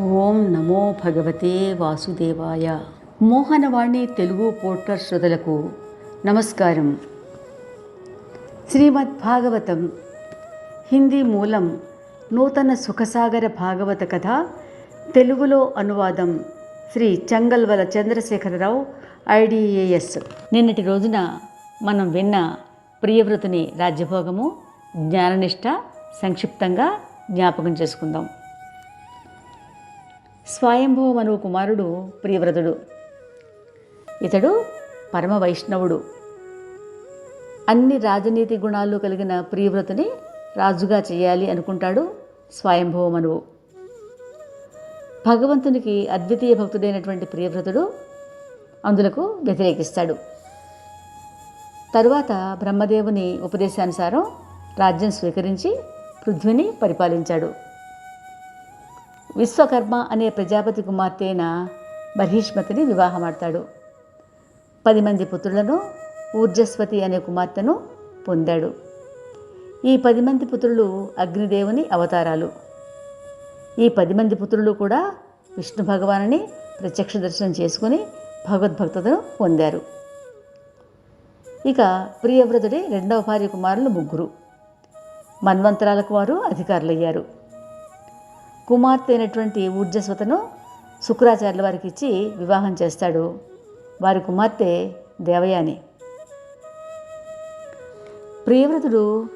ఓం నమో భగవతే వాసుదేవాయ. మోహనవాణి తెలుగు పోర్టర్ శ్రుతులకు నమస్కారం. శ్రీమద్ భాగవతం హిందీ మూలం నూతన సుఖసాగర భాగవత కథ తెలుగులో అనువాదం శ్రీ చంగల్వల చంద్రశేఖరరావు ఐడిఏఎస్. నిన్నటి రోజున మనం విన్న ప్రియవ్రతుని రాజ్యభోగము జ్ఞాననిష్ట సంక్షిప్తంగా జ్ఞాపకం చేసుకుందాం. స్వయంభవ మనువు కుమారుడు ప్రియవ్రతుడు. ఇతడు పరమ వైష్ణవుడు. అన్ని రాజనీతి గుణాలు కలిగిన ప్రియవ్రతుని రాజుగా చేయాలి అనుకుంటాడు స్వయంభవ మనువు భగవంతునికి అద్వితీయ భక్తుడైనటువంటి ప్రియవ్రతుడు అందులకు వ్యతిరేకిస్తాడు. తరువాత బ్రహ్మదేవుని ఉపదేశానుసారం రాజ్యం స్వీకరించి పృథ్వీని పరిపాలించాడు. విశ్వకర్మ అనే ప్రజాపతి కుమార్తెన బహిష్మతిని వివాహమాడతాడు. పది మంది పుత్రులను ఊర్జస్వతి అనే కుమార్తెను పొందాడు. ఈ పది మంది పుత్రులు అగ్నిదేవుని అవతారాలు. ఈ పది మంది పుత్రులు కూడా విష్ణు భగవానుని ప్రత్యక్ష దర్శనం చేసుకుని భగవద్భక్తతను పొందారు. ఇక ప్రియవ్రతుడి రెండవ భార్య కుమారులు ముగ్గురు. మన్వంతరాలకు వారు అధికారులయ్యారు. కుమార్తె అయినటువంటి ఊర్జస్వతను శుక్రాచార్యుల వారికి ఇచ్చి వివాహం చేస్తాడు. వారి కుమార్తె దేవయాని. ప్రియవ్రతుడు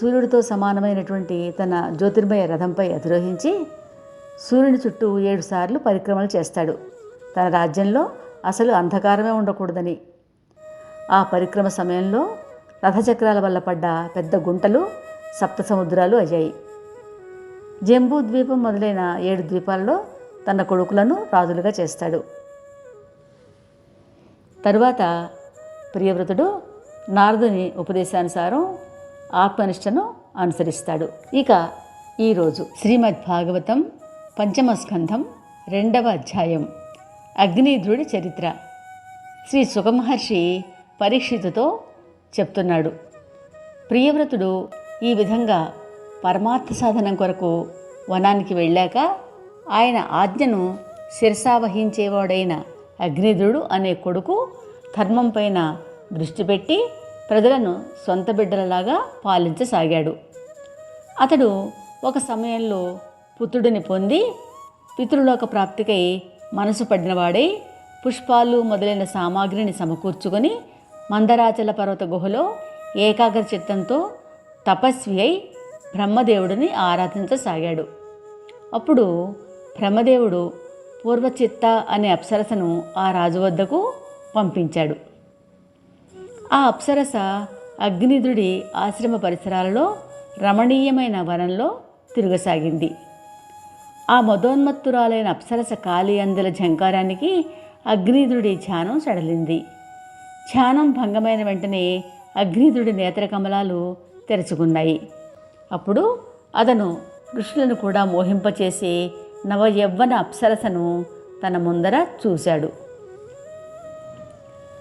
సూర్యుడితో సమానమైనటువంటి తన జ్యోతిర్మయ రథంపై అధిరోహించి సూర్యుని చుట్టూ ఏడు సార్లు పరిక్రమలు చేస్తాడు. తన రాజ్యంలో అసలు అంధకారమే ఉండకూడదని. ఆ పరిక్రమ సమయంలో రథచక్రాల వల్ల పడ్డ పెద్ద గుంటలు సప్త సముద్రాలు అయ్యాయి. జంబూ ద్వీపం మొదలైన ఏడు ద్వీపాల్లో తన కొడుకులను రాజులుగా చేస్తాడు. తరువాత ప్రియవ్రతుడు నారదుని ఉపదేశానుసారం ఆత్మనిష్టను అనుసరిస్తాడు. ఇక ఈరోజు శ్రీమద్ భాగవతం పంచమ స్కంధం రెండవ అధ్యాయం. అగ్నిధ్రుడి చరిత్ర. శ్రీ సుఖమహర్షి పరీక్షితుతో చెప్తున్నాడు. ప్రియవ్రతుడు ఈ విధంగా పరమార్థ సాధనం కొరకు వనానికి వెళ్ళాక ఆయన ఆజ్ఞను శిరసావహించేవాడైన అగ్నిధుడు అనే కొడుకు ధర్మంపైన దృష్టి పెట్టి ప్రజలను సొంత బిడ్డలలాగా పాలించసాగాడు. అతడు ఒక సమయంలో పుత్రుడిని పొంది పితృలోక ప్రాప్తికై మనసు పడినవాడై పుష్పాలు మొదలైన సామాగ్రిని సమకూర్చుకొని మందరాచల పర్వత గుహలో ఏకాగ్ర చిత్తంతో తపస్వి అయి బ్రహ్మదేవుడిని ఆరాధించసాగాడు అప్పుడు బ్రహ్మదేవుడు పూర్వచిత్త అనే అప్సరసను ఆ రాజు వద్దకు పంపించాడు. ఆ అప్సరస అగ్నిధుడి ఆశ్రమ పరిసరాలలో రమణీయమైన వనంలో తిరగసాగింది. ఆ మదోన్మత్తురాలైన అప్సరస కాలి అందల ఝంకారానికి అగ్నిధుడి ధ్యానం సడలింది. ధ్యానం భంగమైన వెంటనే అగ్నిధుడి నేత్రకమలాలు తెరుచుకున్నాయి. అప్పుడు అతను ఋషులను కూడా మోహింపచేసి నవయవ్వన అప్సరసను తన ముందర చూశాడు.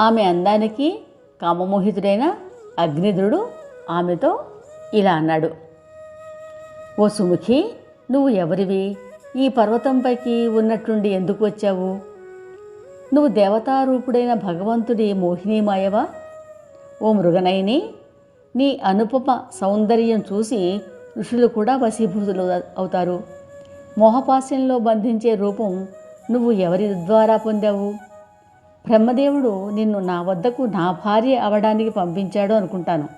ఆమె అందానికి కామమోహితుడైన అగ్నిధుడు ఆమెతో ఇలా అన్నాడు. ఓ సుముఖి నువ్వు ఎవరివి? ఈ పర్వతంపైకి ఉన్నట్టుండి ఎందుకు వచ్చావు? నువ్వు దేవతారూపుడైన భగవంతుడి మోహినీమాయవా? ఓ మృగనైని నీ అనుపమ సౌందర్యం చూసి ఋషులు కూడా వశీభూతులు అవుతారు. మోహపాస్యంలో బంధించే రూపం నువ్వు ఎవరి ద్వారా పొందావు? బ్రహ్మదేవుడు నిన్ను నా వద్దకు నా భార్య అవడానికి పంపించాడు అనుకుంటాను.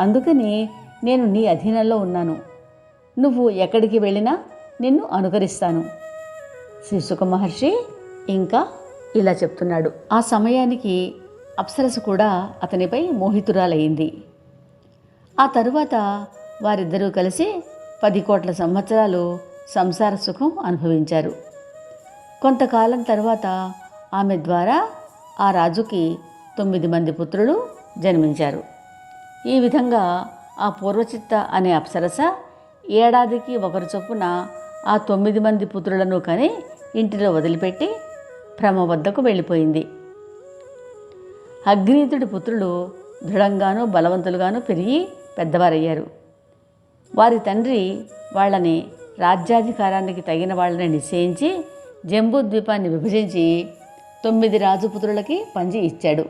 అందుకని నేను నీ అధీనంలో ఉన్నాను. నువ్వు ఎక్కడికి వెళ్ళినా నిన్ను అనుకరిస్తాను. శ్రీ సుఖ మహర్షి ఇంకా ఇలా చెప్తున్నాడు. ఆ సమయానికి అప్సరసు కూడా అతనిపై మోహితురాలయ్యింది ఆ తరువాత వారిద్దరూ కలిసి పది కోట్ల సంవత్సరాలు సంసార సుఖం అనుభవించారు. కొంతకాలం తర్వాత ఆమె ద్వారా ఆ రాజుకి తొమ్మిది మంది పుత్రులు జన్మించారు. ఈ విధంగా ఆ పూర్వచిత్త అనే అప్సరస ఏడాదికి ఒకరు చొప్పున ఆ తొమ్మిది మంది పుత్రులను కని ఇంటిలో వదిలిపెట్టి భ్రమ వద్దకు వెళ్ళిపోయింది. అగ్నీతుడి పుత్రులు దృఢంగాను బలవంతులుగాను పెరిగి పెద్దవారయ్యారు. వారి తండ్రి వాళ్ళని రాజ్యాధికారానికి తగిన వాళ్ళని నిశ్చయించి జంబూ ద్వీపాన్ని విభజించి తొమ్మిది రాజుపుత్రులకి పంజి ఇచ్చాడు.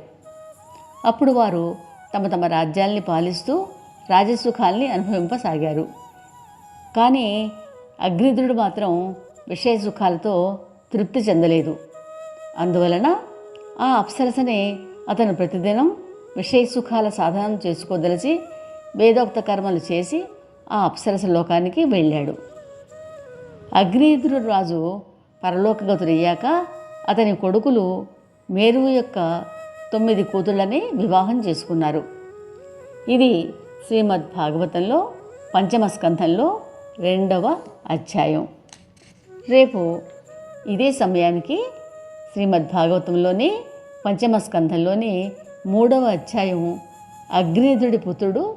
అప్పుడు వారు తమ తమ రాజ్యాల్ని పాలిస్తూ రాజసుఖాల్ని అనుభవింపసాగారు. కానీ అగ్నిధుడు మాత్రం విషయ సుఖాలతో తృప్తి చెందలేదు. అందువలన ఆ అప్సరసనే అతను ప్రతిదినం విషయ సుఖాల సాధనం చేసుకోదలిచి వేదోక్త కర్మలు చేసి ఆ అప్సరస లోకానికి వెళ్ళాడు. అగ్నిద్రుడు రాజు పరలోకగతుడయ్యాక అతని కొడుకులు మేరువు యొక్క తొమ్మిది కూతుళ్ళని వివాహం చేసుకున్నారు. ఇది శ్రీమద్ భాగవతంలో పంచమ స్కంధంలో రెండవ అధ్యాయం. రేపు ఇదే సమయానికి శ్రీమద్ భాగవతంలోని పంచమ స్కంధంలోని మూడవ అధ్యాయం అగ్నిధుడి పుత్రుడు